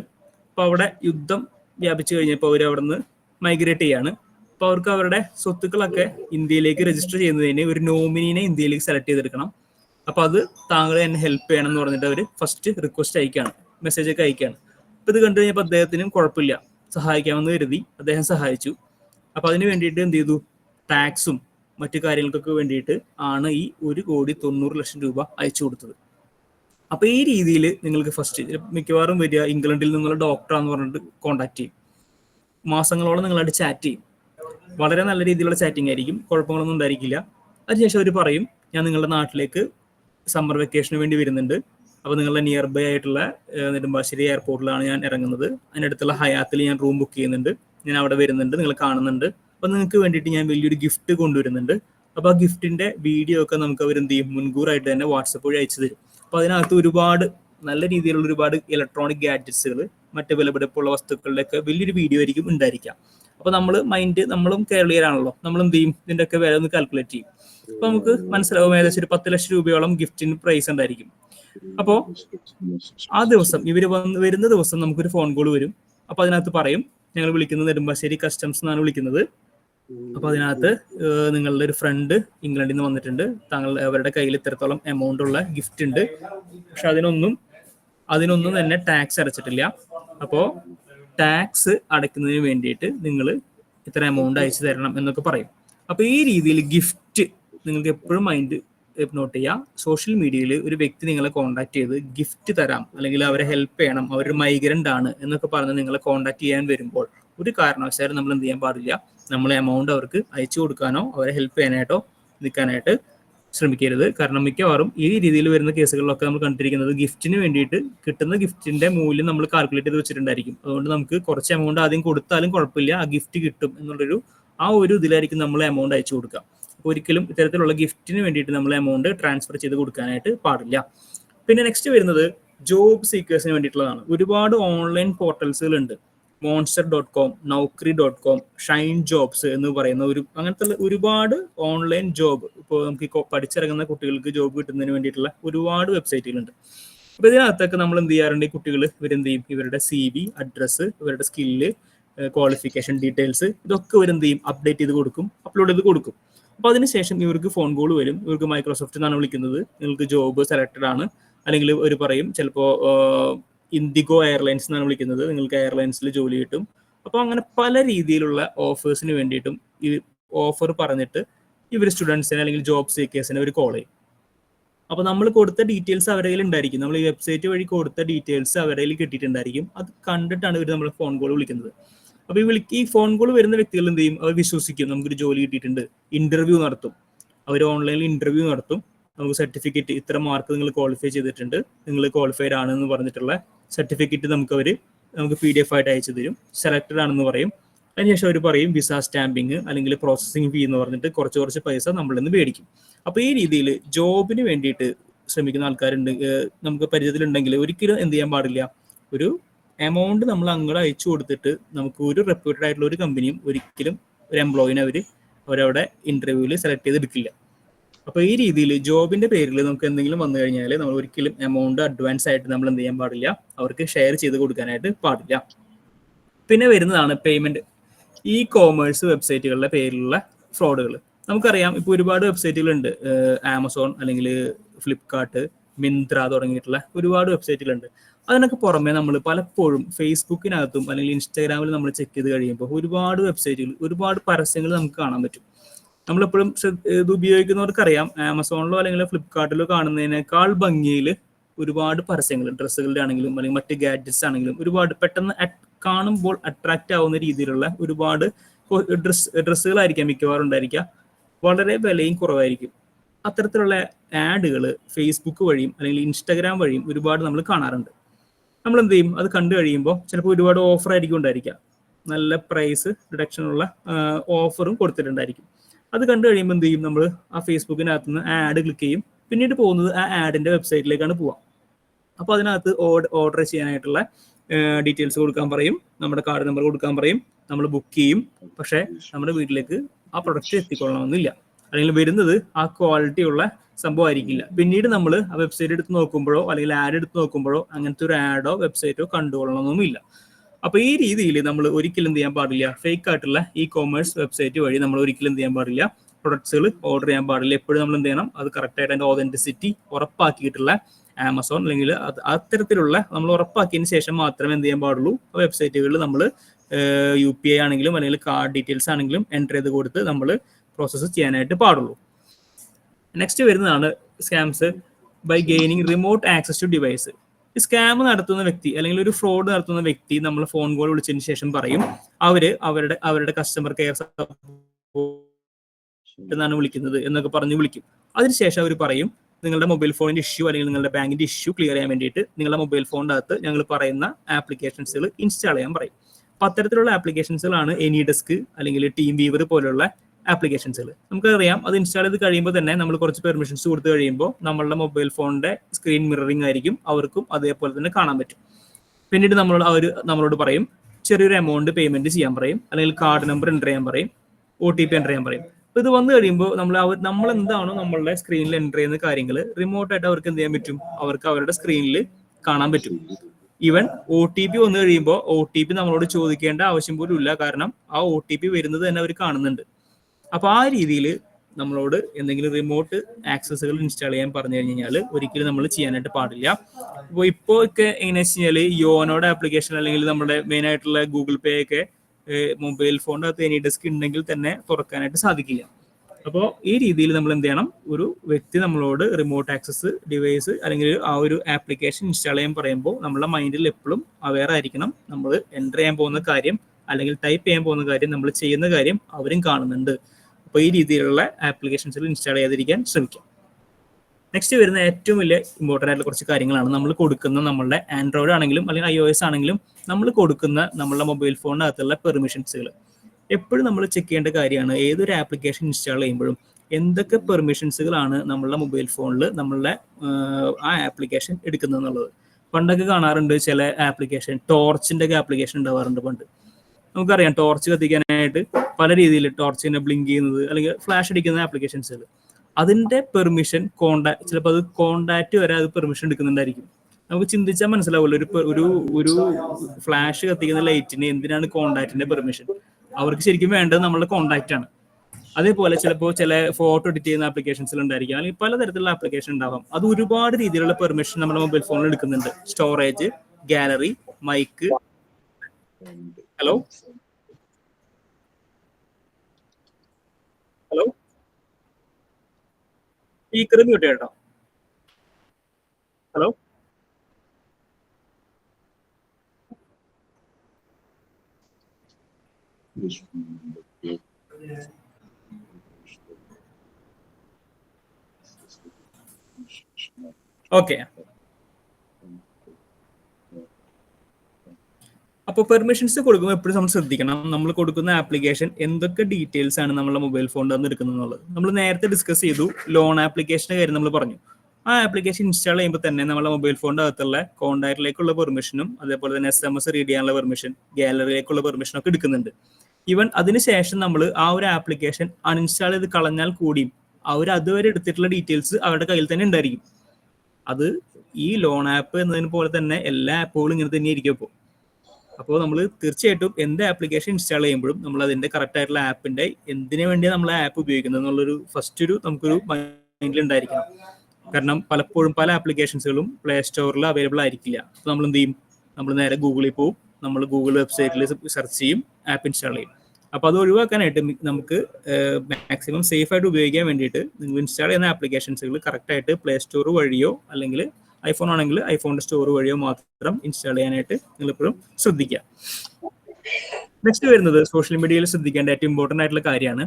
Speaker 1: അപ്പൊ അവിടെ യുദ്ധം വ്യാപിച്ചു കഴിഞ്ഞപ്പോൾ അവർ അവിടെ നിന്ന് മൈഗ്രേറ്റ് ചെയ്യാണ്. അപ്പൊ അവർക്ക് അവരുടെ സ്വത്തുക്കളൊക്കെ ഇന്ത്യയിലേക്ക് രജിസ്റ്റർ ചെയ്യുന്നതിന് ഒരു നോമിനിനെ ഇന്ത്യയിലേക്ക് സെലക്ട് ചെയ്തെടുക്കണം. അപ്പൊ അത് താങ്കൾ എന്നെ ഹെൽപ്പ് ചെയ്യണം എന്ന് പറഞ്ഞിട്ട് അവർ ഫസ്റ്റ് റിക്വസ്റ്റ് അയക്കുകയാണ് മെസ്സേജ് ഒക്കെ അയക്കുകയാണ് അപ്പൊ ഇത് കണ്ടു കഴിഞ്ഞപ്പോൾ അദ്ദേഹത്തിനും കുഴപ്പമില്ല. സഹായിക്കാമെന്ന് കരുതി അദ്ദേഹം സഹായിച്ചു. അപ്പൊ അതിന് വേണ്ടിയിട്ട് എന്ത് ചെയ്തു? ടാക്സും മറ്റു കാര്യങ്ങൾക്കൊക്കെ വേണ്ടിയിട്ട് ആണ് ഈ ഒരു കോടി തൊണ്ണൂറ് ലക്ഷം രൂപ അയച്ചു കൊടുത്തത്. അപ്പൊ ഈ രീതിയിൽ നിങ്ങൾക്ക് ഫസ്റ്റ് മിക്കവാറും വരിക. ഇംഗ്ലണ്ടിൽ നിന്നുള്ള ഡോക്ടറാന്ന് പറഞ്ഞിട്ട് കോണ്ടാക്ട് ചെയ്യും. മാസങ്ങളോളം നിങ്ങളായിട്ട് ചാറ്റ് ചെയ്യും. വളരെ നല്ല രീതിയിലുള്ള ചാറ്റിംഗ് ആയിരിക്കും. കുഴപ്പങ്ങളൊന്നും ഉണ്ടായിരിക്കില്ല. അതിനുശേഷം അവർ പറയും ഞാൻ നിങ്ങളുടെ നാട്ടിലേക്ക് സമ്മർ വെക്കേഷന് വേണ്ടി വരുന്നുണ്ട്. അപ്പോൾ നിങ്ങളുടെ നിയർ ബൈ ആയിട്ടുള്ള നെടുമ്പാശ്ശേരി എയർപോർട്ടിലാണ് ഞാൻ ഇറങ്ങുന്നത്. അതിനടുത്തുള്ള ഹയാത്തിൽ ഞാൻ റൂം ബുക്ക് ചെയ്യുന്നുണ്ട്. ഞാൻ അവിടെ വരുന്നുണ്ട് നിങ്ങൾ കാണുന്നുണ്ട്. അപ്പോൾ നിങ്ങൾക്ക് വേണ്ടിയിട്ട് ഞാൻ വലിയൊരു ഗിഫ്റ്റ് കൊണ്ടുവരുന്നുണ്ട്. അപ്പോൾ ആ ഗിഫ്റ്റിന്റെ വീഡിയോ ഒക്കെ നമുക്ക് അവർ എന്ത് ചെയ്യും? മുൻകൂറായിട്ട് തന്നെ വാട്സപ്പ് വഴി അയച്ചു തരും. അപ്പോൾ അതിനകത്ത് ഒരുപാട് നല്ല രീതിയിലുള്ള ഒരുപാട് ഇലക്ട്രോണിക് ഗാഡ്ജറ്റ്സുകൾ മറ്റ് വിലപിടിപ്പുള്ള വസ്തുക്കളുടെ ഒക്കെ വലിയൊരു വീഡിയോ ആയിരിക്കും ഉണ്ടായിരിക്കാം അപ്പോൾ നമ്മൾ മൈൻഡ് നമ്മളും കേരളീയരാണല്ലോ നമ്മൾ എന്ത് ചെയ്യും? ഇതിന്റെ ഒക്കെ വില ഒന്ന് കാൽക്കുലേറ്റ് ചെയ്യും. അപ്പൊ നമുക്ക് മനസ്സിലാവും ഏകദേശം ഒരു പത്ത് ലക്ഷം രൂപയോളം ഗിഫ്റ്റിന് പ്രൈസ് ഉണ്ടായിരിക്കും. അപ്പോ ആ ദിവസം ഇവർ വന്ന് വരുന്ന ദിവസം നമുക്കൊരു ഫോൺ കോൾ വരും. അപ്പൊ അതിനകത്ത് പറയും ഞങ്ങൾ വിളിക്കുന്നത് നെടുമ്പാശ്ശേരി കസ്റ്റംസ് എന്നാണ് വിളിക്കുന്നത്. അപ്പൊ അതിനകത്ത് നിങ്ങളുടെ ഒരു ഫ്രണ്ട് ഇംഗ്ലണ്ടിൽ നിന്ന് വന്നിട്ടുണ്ട്. താങ്കൾ അവരുടെ കയ്യിൽ ഇത്രത്തോളം എമൗണ്ട് ഉള്ള ഗിഫ്റ്റ് ഉണ്ട്. പക്ഷെ അതിനൊന്നും അതിനൊന്നും തന്നെ ടാക്സ് അടച്ചിട്ടില്ല. അപ്പോ ടാക്സ് അടയ്ക്കുന്നതിന് വേണ്ടിയിട്ട് നിങ്ങൾ ഇത്ര എമൗണ്ട് അയച്ചു തരണം എന്നൊക്കെ പറയും. അപ്പൊ ഈ രീതിയിൽ ഗിഫ്റ്റ് നിങ്ങൾക്ക് എപ്പോഴും മൈൻഡ് നോട്ട് ചെയ്യുക സോഷ്യൽ മീഡിയയിൽ ഒരു വ്യക്തി നിങ്ങളെ കോൺടാക്ട് ചെയ്ത് ഗിഫ്റ്റ് തരാം. അല്ലെങ്കിൽ അവരെ ഹെൽപ്പ് ചെയ്യണം. അവർ മൈഗ്രന്റ് ആണ് എന്നൊക്കെ പറഞ്ഞ് നിങ്ങളെ കോൺടാക്ട് ചെയ്യാൻ വരുമ്പോൾ ഒരു കാരണവശാലും നമ്മൾ എന്ത് ചെയ്യാൻ പാടില്ല. നമ്മൾ എമൗണ്ട് അവർക്ക് അയച്ചു കൊടുക്കാനോ അവരെ ഹെൽപ്പ് ചെയ്യാനായിട്ടോ നിൽക്കാനായിട്ട് ശ്രമിക്കരുത്. കാരണം മിക്കവാറും ഈ രീതിയിൽ വരുന്ന കേസുകളിലൊക്കെ നമ്മൾ കണ്ടിരിക്കുന്നത് ഗിഫ്റ്റിന് വേണ്ടിയിട്ട് കിട്ടുന്ന ഗിഫ്റ്റിന്റെ മൂല്യം നമ്മൾ കാൽക്കുലേറ്റ് ചെയ്ത് വെച്ചിട്ടുണ്ടായിരിക്കും. അതുകൊണ്ട് നമുക്ക് കുറച്ച് എമൗണ്ട് ആദ്യം കൊടുത്താലും കുഴപ്പമില്ല. ആ ഗിഫ്റ്റ് കിട്ടും എന്നുള്ളൊരു ആ ഒരു ഇതിലായിരിക്കും നമ്മൾ എമൗണ്ട് അയച്ചു കൊടുക്കുക. അപ്പോൾ ഒരിക്കലും ഇത്തരത്തിലുള്ള ഗിഫ്റ്റിന് വേണ്ടിയിട്ട് നമ്മൾ എമൗണ്ട് ട്രാൻസ്ഫർ ചെയ്ത് കൊടുക്കാനായിട്ട് പാടില്ല. പിന്നെ നെക്സ്റ്റ് വരുന്നത് ജോബ് സീക്കേഴ്സിന് വേണ്ടിയിട്ടുള്ളതാണ്. ഒരുപാട് ഓൺലൈൻ പോർട്ടൽസുകൾ ഉണ്ട് Monster dot com Naukri dot com Shine jobs എന്ന് പറയുന്ന ഒരു അങ്ങനത്തെ ഒരുപാട് ഓൺലൈൻ ജോബ് ഇപ്പോൾ നമുക്ക് പഠിച്ചിറങ്ങുന്ന കുട്ടികൾക്ക് ജോബ് കിട്ടുന്നതിന് വേണ്ടിയിട്ടുള്ള ഒരുപാട് വെബ്സൈറ്റുകളുണ്ട് അപ്പൊ ഇതിനകത്തൊക്കെ നമ്മൾ എന്ത് ചെയ്യാറുണ്ട്? ഈ കുട്ടികൾ ഇവരെന്ത് ചെയ്യും? ഇവരുടെ സി വി അഡ്രസ്സ് ഇവരുടെ സ്കില്ല് ക്വാളിഫിക്കേഷൻ ഡീറ്റെയിൽസ് ഇതൊക്കെ ഇവരെന്ത് ചെയ്യും? അപ്ഡേറ്റ് ചെയ്ത് കൊടുക്കും അപ്ലോഡ് ചെയ്ത് കൊടുക്കും. അപ്പൊ അതിനുശേഷം ഇവർക്ക് ഫോൺ കോൾ വരും. ഇവർക്ക് മൈക്രോസോഫ്റ്റ് എന്നാണ് വിളിക്കുന്നത്. നിങ്ങൾക്ക് ജോബ് സെലക്ടഡ് ആണ്. അല്ലെങ്കിൽ ഒരു പറയും ചിലപ്പോ ഇൻഡിഗോ എയർലൈൻസ് എന്നാണ് വിളിക്കുന്നത്. നിങ്ങൾക്ക് എയർലൈൻസിൽ ജോലി കിട്ടും. അപ്പോൾ അങ്ങനെ പല രീതിയിലുള്ള ഓഫേഴ്സിന് വേണ്ടിയിട്ടും ഈ ഓഫർ പറഞ്ഞിട്ട് ഇവർ സ്റ്റുഡൻസിനെ അല്ലെങ്കിൽ ജോബ് സീക്കേഴ്സിനെ ഒരു കോൾ ചെയ്യും. അപ്പോൾ നമ്മൾ കൊടുത്ത ഡീറ്റെയിൽസ് അവരുടെ കയ്യിൽ ഉണ്ടായിരിക്കും. നമ്മൾ ഈ വെബ്സൈറ്റ് വഴി കൊടുത്ത ഡീറ്റെയിൽസ് അവരുടെ കയ്യിൽ കിട്ടിയിട്ടുണ്ടായിരിക്കും. അത് കണ്ടിട്ടാണ് ഇവർ നമ്മൾ ഫോൺ കോൾ വിളിക്കുന്നത്. അപ്പോൾ ഈ വിളിക്ക് ഈ ഫോൺ കോൾ വരുന്ന വ്യക്തികൾ എന്ത് ചെയ്യും? അവർ വിശ്വസിക്കും. നമുക്കൊരു ജോലി കിട്ടിയിട്ടുണ്ട്. ഇന്റർവ്യൂ നടത്തും. അവർ ഓൺലൈനിൽ ഇന്റർവ്യൂ നടത്തും. നമുക്ക് സർട്ടിഫിക്കറ്റ് ഇത്ര മാർക്ക് നിങ്ങൾ ക്വാളിഫൈ ചെയ്തിട്ടുണ്ട്. നിങ്ങൾ ക്വാളിഫൈഡ് ആണെന്ന് പറഞ്ഞിട്ടുള്ള സർട്ടിഫിക്കറ്റ് നമുക്ക് അവർ നമുക്ക് പി ഡി എഫ് ആയിട്ട് അയച്ചു തരും. സെലക്റ്റഡ് ആണെന്ന് പറയും. അതിനുശേഷം അവർ പറയും വിസ സ്റ്റാമ്പിങ് അല്ലെങ്കിൽ പ്രോസസ്സിംഗ് ഫീ എന്ന് പറഞ്ഞിട്ട് കുറച്ച് കുറച്ച് പൈസ നമ്മളിൽ നിന്ന് മേടിക്കും. അപ്പോൾ ഈ രീതിയിൽ ജോബിന് വേണ്ടിയിട്ട് ശ്രമിക്കുന്ന ആൾക്കാരുണ്ട്. നമുക്ക് പരിചയത്തിലുണ്ടെങ്കിൽ ഒരിക്കലും എന്ത് ചെയ്യാൻ പാടില്ല. ഒരു എമൗണ്ട് നമ്മൾ അങ്ങോട്ട് അയച്ചു കൊടുത്തിട്ട് നമുക്ക് ഒരു റെപ്യൂട്ടഡ് ആയിട്ടുള്ള ഒരു കമ്പനിയും ഒരിക്കലും ഒരു എംപ്ലോയിനെ അവർ അവരവിടെ ഇന്റർവ്യൂവിൽ സെലക്ട് ചെയ്തെടുക്കില്ല. അപ്പൊ ഈ രീതിയിൽ ജോബിന്റെ പേരിൽ നമുക്ക് എന്തെങ്കിലും വന്നു കഴിഞ്ഞാൽ നമ്മൾ ഒരിക്കലും എമൗണ്ട് അഡ്വാൻസ് ആയിട്ട് നമ്മൾ എന്ത് ചെയ്യാൻ പാടില്ല. അവർക്ക് ഷെയർ ചെയ്ത് കൊടുക്കാനായിട്ട് പാടില്ല. പിന്നെ വരുന്നതാണ് പേയ്മെന്റ് ഇ കോമേഴ്സ് വെബ്സൈറ്റുകളുടെ പേരിലുള്ള ഫ്രോഡുകൾ നമുക്കറിയാം ഇപ്പോൾ ഒരുപാട് വെബ്സൈറ്റുകളുണ്ട് ആമസോൺ അല്ലെങ്കിൽ ഫ്ലിപ്കാർട്ട് മിന്ത്ര തുടങ്ങിയിട്ടുള്ള ഒരുപാട് വെബ്സൈറ്റുകളുണ്ട് അതിനൊക്കെ പുറമെ നമ്മൾ പലപ്പോഴും ഫേസ്ബുക്കിനകത്തും അല്ലെങ്കിൽ ഇൻസ്റ്റാഗ്രാമിൽ നമ്മൾ ചെക്ക് ചെയ്ത് കഴിയുമ്പോൾ ഒരുപാട് വെബ്സൈറ്റുകൾ ഒരുപാട് പരസ്യങ്ങൾ നമുക്ക് കാണാൻ പറ്റും. നമ്മളെപ്പോഴും ഇത് ഉപയോഗിക്കുന്നവർക്കറിയാം ആമസോണിലോ അല്ലെങ്കിൽ ഫ്ലിപ്കാർട്ടിലോ കാണുന്നതിനേക്കാൾ ഭംഗിയിൽ ഒരുപാട് പരസ്യങ്ങൾ ഡ്രസ്സുകളുടെ ആണെങ്കിലും അല്ലെങ്കിൽ മറ്റ് ഗാഡ്ജറ്റ്സ് ആണെങ്കിലും ഒരുപാട് പെട്ടെന്ന് കാണുമ്പോൾ അട്രാക്റ്റ് ആവുന്ന രീതിയിലുള്ള ഒരുപാട് ഡ്രസ് ഡ്രസ്സുകളായിരിക്കാം മിക്കവാറും ഉണ്ടായിരിക്കുക. വളരെ വിലയും കുറവായിരിക്കും. അത്തരത്തിലുള്ള ആഡുകൾ ഫേസ്ബുക്ക് വഴിയും അല്ലെങ്കിൽ ഇൻസ്റ്റാഗ്രാം വഴിയും ഒരുപാട് നമ്മൾ കാണാറുണ്ട്. നമ്മൾ എന്ത് ചെയ്യും? അത് കണ്ടു കഴിയുമ്പോൾ ചിലപ്പോൾ ഒരുപാട് ഓഫർ ആയിരിക്കും ഉണ്ടായിരിക്കുക. നല്ല പ്രൈസ് റിഡക്ഷനുള്ള ഓഫറും കൊടുത്തിട്ടുണ്ടായിരിക്കും. അത് കണ്ടു കഴിയുമ്പോൾ എന്ത് ചെയ്യും നമ്മൾ ആ ഫേസ്ബുക്കിനകത്ത് നിന്ന് ആഡ് ക്ലിക്ക് ചെയ്യും. പിന്നീട് പോകുന്നത് ആ ആഡിന്റെ വെബ്സൈറ്റിലേക്കാണ് പോവാം. അപ്പോൾ അതിനകത്ത് ഓർഡർ ചെയ്യാനായിട്ടുള്ള ഡീറ്റെയിൽസ് കൊടുക്കാൻ പറയും. നമ്മുടെ കാർഡ് നമ്പർ കൊടുക്കാൻ പറയും. നമ്മൾ ബുക്ക് ചെയ്യും. പക്ഷേ നമ്മുടെ വീട്ടിലേക്ക് ആ പ്രൊഡക്റ്റ് എത്തിക്കൊള്ളണമെന്നില്ല. അല്ലെങ്കിൽ വരുന്നത് ആ ക്വാളിറ്റി ഉള്ള സംഭവമായിരിക്കില്ല. പിന്നീട് നമ്മൾ ആ വെബ്സൈറ്റ് എടുത്ത് നോക്കുമ്പോഴോ അല്ലെങ്കിൽ ആഡ് എടുത്ത് നോക്കുമ്പോഴോ അങ്ങനത്തെ ഒരു ആഡോ വെബ്സൈറ്റോ കണ്ടുകൊള്ളണമെന്നുമില്ല അപ്പൊ ഈ രീതിയിൽ നമ്മൾ ഒരിക്കലും എന്ത് ചെയ്യാൻ പാടില്ല. ഫേക്ക് ആയിട്ടുള്ള ഇ കോമേഴ്സ് വെബ്സൈറ്റ് വഴി നമ്മൾ ഒരിക്കലും എന്ത് ചെയ്യാൻ പാടില്ല. പ്രൊഡക്ട്സുകൾ ഓർഡർ ചെയ്യാൻ പാടില്ല. എപ്പോഴും നമ്മൾ എന്ത് ചെയ്യണം? അത് കറക്റ്റ് ആയിട്ട് അതിന്റെ ഓതന്റിസിറ്റി ഉറപ്പാക്കിയിട്ടുള്ള ആമസോൺ അല്ലെങ്കിൽ അത് അത്തരത്തിലുള്ള നമ്മൾ ഉറപ്പാക്കിയതിന് ശേഷം മാത്രമേ എന്ത് ചെയ്യാൻ പാടുള്ളൂ? വെബ്സൈറ്റുകളിൽ നമ്മൾ യു പി ഐ ആണെങ്കിലും അല്ലെങ്കിൽ കാർഡ് ഡീറ്റെയിൽസ് ആണെങ്കിലും എന്റർ ചെയ്ത് കൊടുത്ത് നമ്മൾ പ്രോസസ്സ് ചെയ്യാനായിട്ട് പാടുള്ളൂ. നെക്സ്റ്റ് വരുന്നതാണ് scams by gaining remote access to device scam നടത്തുന്ന വ്യക്തി അല്ലെങ്കിൽ ഒരു ഫ്രോഡ് നടത്തുന്ന വ്യക്തി നമ്മൾ ഫോൺ കോൾ വിളിച്ചതിന് ശേഷം പറയും അവർ അവരുടെ അവരുടെ കസ്റ്റമർ കെയർ എന്നാണ് വിളിക്കുന്നത് എന്നൊക്കെ പറഞ്ഞ് വിളിക്കും. അതിനുശേഷം അവർ പറയും നിങ്ങളുടെ മൊബൈൽ ഫോണിന്റെ ഇഷ്യൂ അല്ലെങ്കിൽ നിങ്ങളുടെ ബാങ്കിന്റെ ഇഷ്യൂ ക്ലിയർ ചെയ്യാൻ വേണ്ടിയിട്ട് നിങ്ങളുടെ മൊബൈൽ ഫോണിന്റെ അകത്ത് ഞങ്ങൾ പറയുന്ന ആപ്ലിക്കേഷൻസുകൾ ഇൻസ്റ്റാൾ ചെയ്യാൻ പറയും. അപ്പൊ അത്തരത്തിലുള്ള ആപ്ലിക്കേഷൻസുകളാണ് എനി ഡെസ്ക് അല്ലെങ്കിൽ ടീം വീവർ പോലുള്ള ആപ്ലിക്കേഷൻസുകൾ നമുക്കറിയാം അത് ഇൻസ്റ്റാൾ ചെയ്ത് കഴിയുമ്പോൾ തന്നെ നമ്മൾ കുറച്ച് പെർമിഷൻസ് കൊടുത്തു കഴിയുമ്പോൾ നമ്മളുടെ മൊബൈൽ ഫോണിന്റെ സ്ക്രീൻ മിററിംഗ് ആയിരിക്കും അവർക്കും അതേപോലെ തന്നെ കാണാൻ പറ്റും. പിന്നീട് നമ്മളോട് അവർ നമ്മളോട് പറയും ചെറിയൊരു എമൗണ്ട് പേയ്മെന്റ് ചെയ്യാൻ പറയും അല്ലെങ്കിൽ കാർഡ് നമ്പർ എന്റർ ചെയ്യാൻ പറയും ഒ ടി പി എന്റർ ചെയ്യാൻ പറയും. ഇത് വന്നു കഴിയുമ്പോൾ നമ്മൾ അവർ നമ്മൾ എന്താണോ നമ്മളുടെ സ്ക്രീനിൽ എന്റർ ചെയ്യുന്ന കാര്യങ്ങൾ റിമോട്ട് ആയിട്ട് അവർക്ക് എന്ത് ചെയ്യാൻ പറ്റും? അവർക്ക് അവരുടെ സ്ക്രീനിൽ കാണാൻ പറ്റും. ഈവൻ ഒ ടി പി വന്നു കഴിയുമ്പോൾ ഒ ടി പി നമ്മളോട് ചോദിക്കേണ്ട ആവശ്യം പോലും ഇല്ല. കാരണം ആ ഒ ടി പി വരുന്നത് തന്നെ അവർ കാണുന്നുണ്ട്. അപ്പൊ ആ രീതിയിൽ നമ്മളോട് എന്തെങ്കിലും റിമോട്ട് ആക്സസുകൾ ഇൻസ്റ്റാൾ ചെയ്യാൻ പറഞ്ഞു കഴിഞ്ഞാൽ ഒരിക്കലും നമ്മൾ ചെയ്യാനായിട്ട് പാടില്ല. അപ്പോൾ ഇപ്പോൾ ഒക്കെ എങ്ങനെയാ വെച്ച് കഴിഞ്ഞാൽ യോനോയുടെ ആപ്ലിക്കേഷൻ അല്ലെങ്കിൽ നമ്മുടെ മെയിൻ ആയിട്ടുള്ള ഗൂഗിൾ പേ ഒക്കെ മൊബൈൽ ഫോണിന്റെ അകത്ത് എനി ഡെസ്ക് ഉണ്ടെങ്കിൽ തന്നെ തുറക്കാനായിട്ട് സാധിക്കില്ല. അപ്പോൾ ഈ രീതിയിൽ നമ്മൾ എന്ത് ചെയ്യണം? ഒരു വ്യക്തി നമ്മളോട് റിമോട്ട് ആക്സസ് ഡിവൈസ് അല്ലെങ്കിൽ ആ ഒരു ആപ്ലിക്കേഷൻ ഇൻസ്റ്റാൾ ചെയ്യാൻ പറയുമ്പോൾ നമ്മുടെ മൈൻഡിൽ എപ്പോഴും അവെയർ ആയിരിക്കണം. നമ്മൾ എന്റർ ചെയ്യാൻ പോകുന്ന കാര്യം അല്ലെങ്കിൽ ടൈപ്പ് ചെയ്യാൻ പോകുന്ന കാര്യം നമ്മൾ ചെയ്യുന്ന കാര്യം അവരും കാണുന്നുണ്ട്. അപ്പോൾ ഈ രീതിയിലുള്ള ആപ്ലിക്കേഷൻസിൽ ഇൻസ്റ്റാൾ ചെയ്യാതിരിക്കാൻ ശ്രമിക്കാം. നെക്സ്റ്റ് വരുന്ന ഏറ്റവും വലിയ ഇമ്പോർട്ടന്റ് ആയിട്ടുള്ള കുറച്ച് കാര്യങ്ങളാണ് നമ്മൾ കൊടുക്കുന്ന നമ്മളുടെ ആൻഡ്രോയിഡ് ആണെങ്കിലും അല്ലെങ്കിൽ ഐ ഒ എസ് ആണെങ്കിലും നമ്മൾ കൊടുക്കുന്ന നമ്മളുടെ മൊബൈൽ ഫോണിനകത്തുള്ള പെർമിഷൻസുകൾ എപ്പോഴും നമ്മൾ ചെക്ക് ചെയ്യേണ്ട കാര്യമാണ് ഏതൊരു ആപ്ലിക്കേഷൻ ഇൻസ്റ്റാൾ ചെയ്യുമ്പോഴും എന്തൊക്കെ പെർമിഷൻസുകളാണ് നമ്മളുടെ മൊബൈൽ ഫോണിൽ നമ്മളുടെ ആ ആപ്ലിക്കേഷൻ എടുക്കുന്നത് എന്നുള്ളത് പണ്ടൊക്കെ കാണാറുണ്ട് ചില ആപ്ലിക്കേഷൻ ടോർച്ചിന്റെ ഒക്കെ ആപ്ലിക്കേഷൻ ഉണ്ടാവാറുണ്ട് പണ്ട്. നമുക്കറിയാം ടോർച്ച് കത്തിക്കാനായിട്ട് പല രീതിയിൽ ടോർച്ചിനെ ബ്ലിങ്ക് ചെയ്യുന്നത് അല്ലെങ്കിൽ ഫ്ലാഷ് അടിക്കുന്ന ആപ്ലിക്കേഷൻസുകൾ അതിന്റെ പെർമിഷൻ കോണ്ടാക്ട് ചിലപ്പോൾ അത് കോണ്ടാക്ട് വരെ അത് പെർമിഷൻ എടുക്കുന്നുണ്ടായിരിക്കും. നമുക്ക് ചിന്തിച്ചാൽ മനസ്സിലാവില്ല ഒരു ഒരു ഒരു ഫ്ലാഷ് കത്തിക്കുന്ന ലൈറ്റിന് എന്തിനാണ് കോണ്ടാക്ടിന്റെ പെർമിഷൻ അവർക്ക് ശരിക്കും വേണ്ടത് നമ്മളുടെ കോണ്ടാക്റ്റ് ആണ്. അതേപോലെ ചിലപ്പോൾ ചില ഫോട്ടോ എഡിറ്റ് ചെയ്യുന്ന ആപ്ലിക്കേഷൻസിൽ ഉണ്ടായിരിക്കും. അല്ലെങ്കിൽ പലതരത്തിലുള്ള ആപ്ലിക്കേഷൻ ഉണ്ടാവാം. അത് ഒരുപാട് രീതിയിലുള്ള പെർമിഷൻ നമ്മുടെ മൊബൈൽ ഫോണിൽ എടുക്കുന്നുണ്ട്. Storage gallery mic hello hello speaker mute കേട്ടോ ഹലോ ഓക്കെ അപ്പോൾ പെർമിഷൻസ് കൊടുക്കുമ്പോൾ എപ്പോഴും നമ്മൾ ശ്രദ്ധിക്കണം. നമ്മൾ കൊടുക്കുന്ന ആപ്ലിക്കേഷൻ എന്തൊക്കെ ഡീറ്റെയിൽസ് ആണ് നമ്മുടെ മൊബൈൽ ഫോണിൽ നിന്ന് എടുക്കുന്നത് എന്നുള്ളത്. നമ്മൾ നേരത്തെ ഡിസ്കസ് ചെയ്തു ലോൺ ആപ്ലിക്കേഷന്റെ കാര്യം നമ്മൾ പറഞ്ഞു. ആ ആപ്ലിക്കേഷൻ ഇൻസ്റ്റാൾ ചെയ്യുമ്പോൾ തന്നെ നമ്മുടെ മൊബൈൽ ഫോണിന്റെ അകത്തുള്ള കോൺടാക്റ്റിലേക്കുള്ള പെർമിഷനും അതേപോലെ തന്നെ എസ് എം എസ് റീഡ് ചെയ്യാനുള്ള പെർമിഷൻ ഗാലറിയിലേക്കുള്ള പെർമിഷൻ ഒക്കെ എടുക്കുന്നുണ്ട്. ഈവൻ അതിനുശേഷം നമ്മൾ ആ ഒരു ആപ്ലിക്കേഷൻ അൺഇൻസ്റ്റാൾ ചെയ്ത് കളഞ്ഞാൽ കൂടിയും അവർ അതുവരെ എടുത്തിട്ടുള്ള ഡീറ്റെയിൽസ് അവരുടെ കയ്യിൽ തന്നെ ഉണ്ടായിരിക്കും. അത് ഈ ലോൺ ആപ്പ് എന്നതിനെ പോലെ തന്നെ എല്ലാ ആപ്പുകളും ഇങ്ങനെ തന്നെ ആയിരിക്കും ഇപ്പോൾ അപ്പോൾ നമ്മൾ തീർച്ചയായിട്ടും എന്ത് ആപ്ലിക്കേഷൻ ഇൻസ്റ്റാൾ ചെയ്യുമ്പോഴും നമ്മൾ അതിന്റെ കറക്റ്റ് ആയിട്ടുള്ള ആപ്പിന്റെ എന്തിനു വേണ്ടിയാണ് നമ്മൾ ആപ്പ് ഉപയോഗിക്കുന്നത് എന്നുള്ളൊരു ഫസ്റ്റ് ഒരു നമുക്കൊരു മൈൻഡിൽ ഉണ്ടായിരിക്കണം. കാരണം പലപ്പോഴും പല ആപ്ലിക്കേഷൻസുകളും പ്ലേ സ്റ്റോറിൽ അവൈലബിൾ ആയിരിക്കില്ല. അപ്പോൾ നമ്മൾ എന്ത് ചെയ്യും? നമ്മൾ നേരെ ഗൂഗിളിൽ പോവും. നമ്മൾ ഗൂഗിൾ വെബ്സൈറ്റിൽ സെർച്ച് ചെയ്യും ആപ്പ് ഇൻസ്റ്റാൾ ചെയ്യും. അപ്പോൾ അത് ഒഴിവാക്കാനായിട്ട് നമുക്ക് മാക്സിമം സേഫ് ആയിട്ട് ഉപയോഗിക്കാൻ വേണ്ടിയിട്ട് നിങ്ങൾ ഇൻസ്റ്റാൾ ചെയ്യുന്ന ആപ്ലിക്കേഷൻസുകൾ കറക്റ്റ് ആയിട്ട് പ്ലേ സ്റ്റോർ വഴിയോ അല്ലെങ്കിൽ ഐഫോൺ ആണെങ്കിൽ ഐഫോണിന്റെ സ്റ്റോർ വഴിയോ മാത്രം ഇൻസ്റ്റാൾ ചെയ്യാനായിട്ട് നിങ്ങൾ എപ്പോഴും ശ്രദ്ധിക്കുക. നെക്സ്റ്റ് വരുന്നത് സോഷ്യൽ മീഡിയയിൽ ശ്രദ്ധിക്കേണ്ട ഏറ്റവും ഇമ്പോർട്ടന്റ് ആയിട്ടുള്ള കാര്യമാണ്.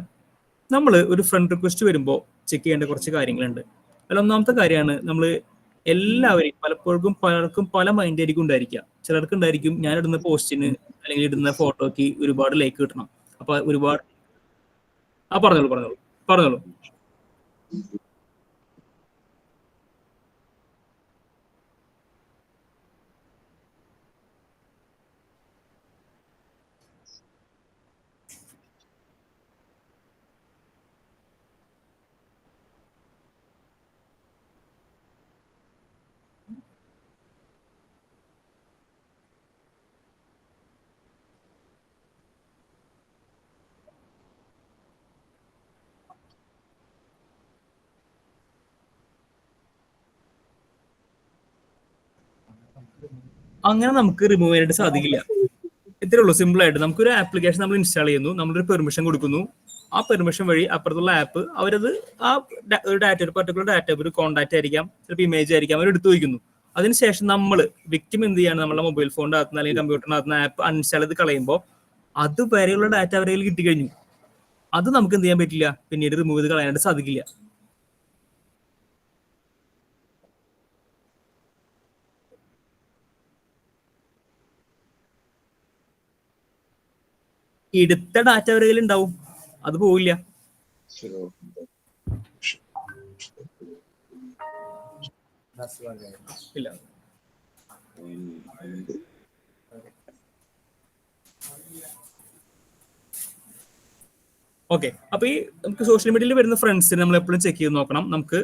Speaker 1: നമ്മൾ ഒരു ഫ്രണ്ട് റിക്വസ്റ്റ് വരുമ്പോൾ ചെക്ക് ചെയ്യേണ്ട കുറച്ച് കാര്യങ്ങളുണ്ട്. അതിൽ ഒന്നാമത്തെ കാര്യമാണ് നമ്മൾ എല്ലാവരെയും പലപ്പോഴും പലർക്കും പല മൈൻഡ് ആയിരിക്കും ഉണ്ടായിരിക്കുക. ചിലർക്ക് ഉണ്ടായിരിക്കും ഞാൻ ഇടുന്ന പോസ്റ്റിന് അല്ലെങ്കിൽ ഇടുന്ന ഫോട്ടോക്ക് ഒരുപാട് ലൈക്ക് കിട്ടണം. അപ്പൊ ഒരുപാട് ആ പറഞ്ഞോളൂ പറഞ്ഞോളൂ പറഞ്ഞോളൂ. അങ്ങനെ നമുക്ക് റിമൂവ് ചെയ്യാനായിട്ട് സാധിക്കില്ല. ഇത്രേ ഉള്ളൂ. സിമ്പിൾ ആയിട്ട്. നമുക്കൊരു ആപ്ലിക്കേഷൻ നമ്മൾ ഇൻസ്റ്റാൾ ചെയ്യുന്നു. നമ്മളൊരു പെർമിഷൻ കൊടുക്കുന്നു. ആ പെർമിഷൻ വഴി അപ്പുറത്തുള്ള ആപ്പ് അവരത് ആ ഒരു ഡാറ്റ ഒരു പർട്ടിക്കുലർ ഡാറ്റ ഒരു കോൺടാക്ട് ആയിരിക്കാം. ചിലപ്പോൾ ഇമേജ് ആയിരിക്കാം. അവർ എടുത്തു വയ്ക്കുന്നു. അതിനുശേഷം നമ്മൾ വിക്ടിം എന്ത് ചെയ്യാണ്? നമ്മുടെ മൊബൈൽ ഫോണിന്റെ അകത്ത് അല്ലെങ്കിൽ കമ്പ്യൂട്ടറിനകത്ത് ആപ്പ് അൺഇൻസ്റ്റാൾ ചെയ്ത് കളയുമ്പോൾ അതുവരെയുള്ള ഡാറ്റ അവരെ കിട്ടി കിട്ടിക്കഴിഞ്ഞു. അത് നമുക്ക് എന്ത് ചെയ്യാൻ പറ്റില്ല? പിന്നീട് റിമൂവ് ചെയ്ത് കളയാനായിട്ട് സാധിക്കില്ല. എടുത്ത ഡാറ്റ അവരുടെ കയ്യിൽ ഉണ്ടാവും. അത് പോവില്ല. ഓക്കെ അപ്പൊ ഈ നമുക്ക് സോഷ്യൽ മീഡിയയിൽ വരുന്ന ഫ്രണ്ട്സിനെ നമ്മൾ എപ്പോഴും ചെക്ക് ചെയ്ത് നോക്കണം. നമുക്ക്